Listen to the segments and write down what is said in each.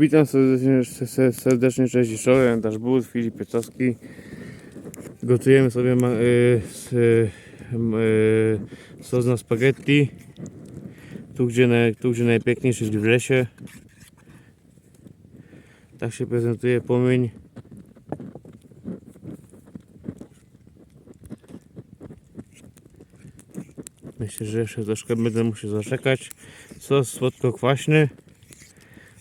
Witam serdecznie, se- serdecznie cześć i czołem, Bóg, Filip Pietowski. Gotujemy sobie ma, y, s, y, y, sos na spaghetti. Tu gdzie, naj, tu gdzie najpiękniej, czyli w lesie. Tak się prezentuje płomień. Myślę, że jeszcze troszkę będę musiał zaczekać. Sos słodko-kwaśny.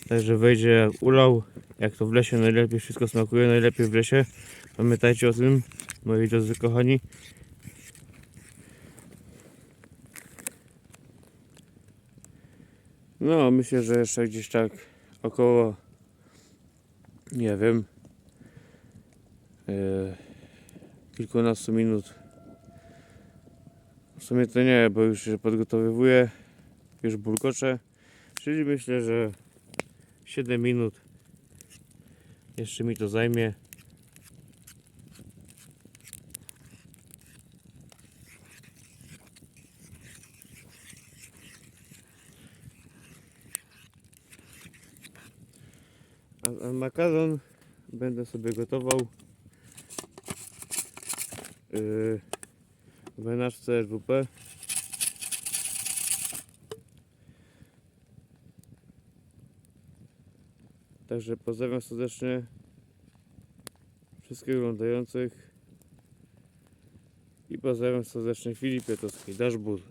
Także wejdzie ulał. Jak to w lesie najlepiej wszystko smakuje, najlepiej w lesie. Pamiętajcie o tym, moi drodzy kochani. No, myślę, że jeszcze gdzieś tak około, nie wiem, e, kilkunastu minut. W sumie to nie, bo już się podgotowywuję, już bulgocze, czyli myślę, że 7 minut jeszcze mi to zajmie. A, a makaron będę sobie gotował yy, w menażce RWP. Także pozdrawiam serdecznie wszystkich oglądających i pozdrawiam serdecznie Filip Pietowski, Dasz Bór.